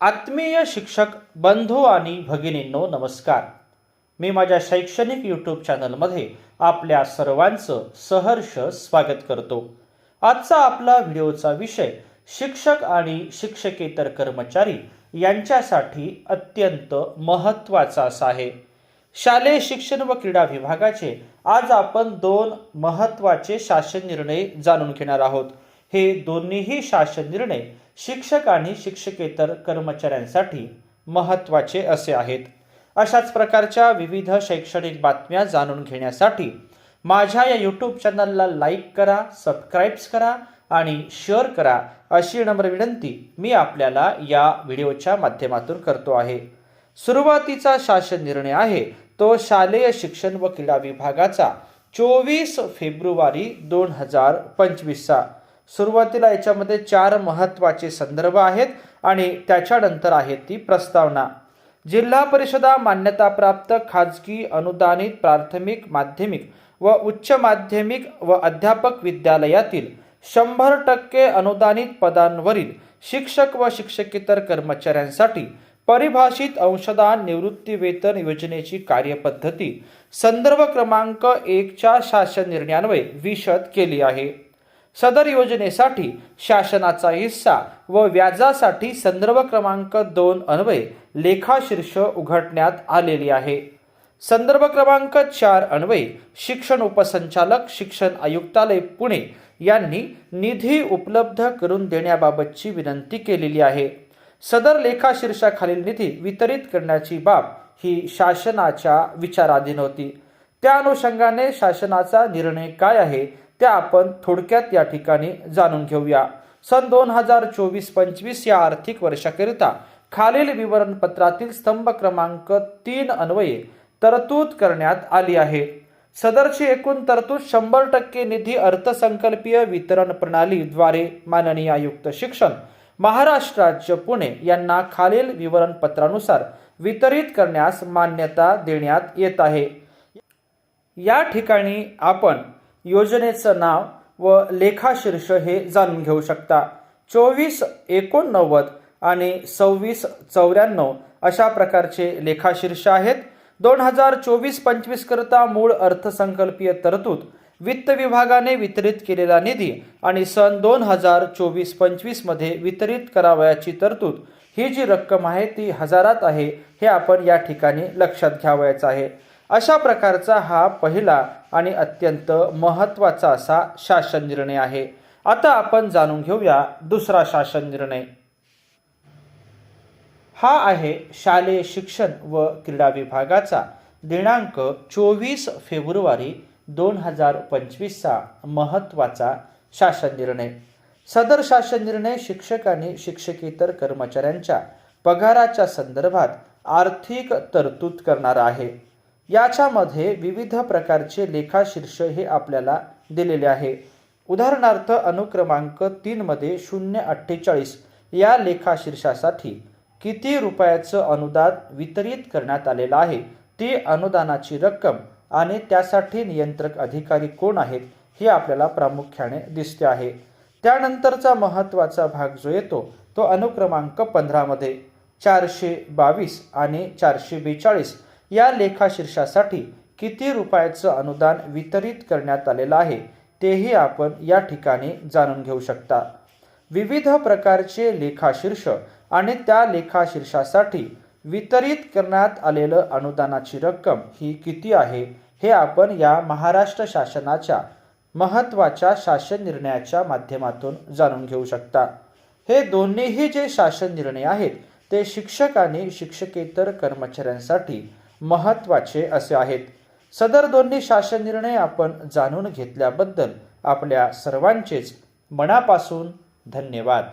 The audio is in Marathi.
आत्मीय शिक्षक बंधू आणि भगिनींनो नमस्कार. मी माझ्या शैक्षणिक यूट्यूब चॅनलमध्ये आपल्या सर्वांचं सहर्ष स्वागत करतो. आजचा आपला व्हिडिओचा विषय शिक्षक आणि शिक्षकेतर कर्मचारी यांच्यासाठी अत्यंत महत्त्वाचा असा आहे. शालेय शिक्षण व क्रीडा विभागाचे आज आपण दोन महत्त्वाचे शासन निर्णय जाणून घेणार आहोत. हे दोन्हीही शासन निर्णय शिक्षक आणि शिक्षकेतर कर्मचाऱ्यांसाठी महत्त्वाचे असे आहेत. अशाच प्रकारच्या विविध शैक्षणिक बातम्या जाणून घेण्यासाठी माझ्या या यूट्यूब चॅनलला लाईक करा सबस्क्राईब्स करा आणि शेअर करा अशी नम्र विनंती मी आपल्याला या व्हिडिओच्या माध्यमातून करतो आहे. सुरुवातीचा शासन निर्णय आहे तो शालेय शिक्षण व क्रीडा विभागाचा चोवीस फेब्रुवारी दोन हजार पंचवीसचा. सुरुवातीला याच्यामध्ये चार महत्त्वाचे संदर्भ आहेत आणि त्याच्यानंतर आहे ती प्रस्तावना. जिल्हा परिषदा मान्यताप्राप्त खाजगी अनुदानित प्राथमिक माध्यमिक व उच्च माध्यमिक व अध्यापक विद्यालयातील शंभर टक्के अनुदानित पदांवरील शिक्षक व शिक्षकेतर कर्मचाऱ्यांसाठी परिभाषित अंशदान निवृत्ती वेतन योजनेची कार्यपद्धती संदर्भ क्रमांक एकच्या शासन निर्णयान्वये विशद केली आहे. सदर योजनेसाठी शासनाचा हिस्सा व व्याजासाठी संदर्भ क्रमांक दोन अन्वये लेखाशीर्ष उघडण्यात आलेली आहे. संदर्भ क्रमांक चार अन्वये शिक्षण उपसंचालक शिक्षण आयुक्तालय पुणे यांनी निधी उपलब्ध करून देण्याबाबतची विनंती केलेली आहे. सदर लेखाशीर्षाखालील निधी वितरित करण्याची बाब ही शासनाच्या विचाराधीन होती. त्या अनुषंगाने शासनाचा निर्णय काय आहे? त्या आपण थोडक्यात या ठिकाणी जाणून घेऊया. सन दोन हजार चोवीस पंचवीस या आर्थिक वर्षाकरिता खालील विवरणपत्रातील स्तंभ क्रमांक तीन अन्वये तरतूद करण्यात आली आहे. सदरची एकूण तरतूद शंभर टक्के निधी अर्थसंकल्पीय वितरण प्रणालीद्वारे माननीय आयुक्त शिक्षण महाराष्ट्र राज्य पुणे यांना खालील विवरणपत्रानुसार वितरित करण्यास मान्यता देण्यात येत आहे. या ठिकाणी आपण योजनेचं नाव व लेखाशीर्ष हे जाणून घेऊ शकता. चोवीस एकोणनव्वद आणि सव्वीस चौऱ्याण्णव अशा प्रकारचे लेखाशीर्ष आहेत. दोन हजार चोवीस पंचवीस करता मूळ अर्थसंकल्पीय तरतूद वित्त विभागाने वितरित केलेला निधी आणि सन दोन हजार चोवीस पंचवीसमध्ये वितरित करावयाची तरतूद. ही जी रक्कम आहे ती हजारात आहे हे आपण या ठिकाणी लक्षात घ्यावयाचं आहे. अशा प्रकारचा हा पहिला आणि अत्यंत महत्त्वाचा असा शासन निर्णय आहे. आता आपण जाणून घेऊया दुसरा शासन निर्णय. हा आहे शालेय शिक्षण व क्रीडा विभागाचा दिनांक चोवीस फेब्रुवारी दोन हजार पंचवीसचा महत्त्वाचा शासन निर्णय. सदर शासन निर्णय शिक्षक आणि शिक्षकेतर कर्मचाऱ्यांच्या पगाराच्या संदर्भात आर्थिक तरतूद करणारा आहे. याच्यामध्ये विविध प्रकारचे लेखाशीर्ष हे आपल्याला दिलेले आहे. उदाहरणार्थ अनुक्रमांक तीनमध्ये शून्य अठ्ठेचाळीस या लेखाशीर्षासाठी किती रुपयाचं अनुदान वितरित करण्यात आलेलं आहे? ती अनुदानाची रक्कम आणि त्यासाठी नियंत्रक अधिकारी कोण आहेत हे आपल्याला प्रामुख्याने दिसते आहे. त्यानंतरचा महत्त्वाचा भाग जो येतो तो अनुक्रमांक पंधरामध्ये चारशे बावीस आणि चारशे बेचाळीस या लेखाशीर्षासाठी किती रुपयाचं अनुदान वितरित करण्यात आलेलं आहे तेही आपण या ठिकाणी जाणून घेऊ शकता. विविध प्रकारचे लेखाशीर्ष आणि त्या लेखाशीर्षासाठी वितरित करण्यात आलेलं अनुदानाची रक्कम ही किती आहे हे आपण या महाराष्ट्र शासनाच्या महत्त्वाच्या शासन निर्णयाच्या माध्यमातून जाणून घेऊ शकता. हे दोन्हीही जे शासन निर्णय आहेत ते शिक्षक आणि शिक्षकेतर कर्मचाऱ्यांसाठी महत्त्वाचे असे आहेत. सदर दोन्ही शासन निर्णय आपण जाणून घेतल्याबद्दल आपल्या सर्वांचेच मनापासून धन्यवाद.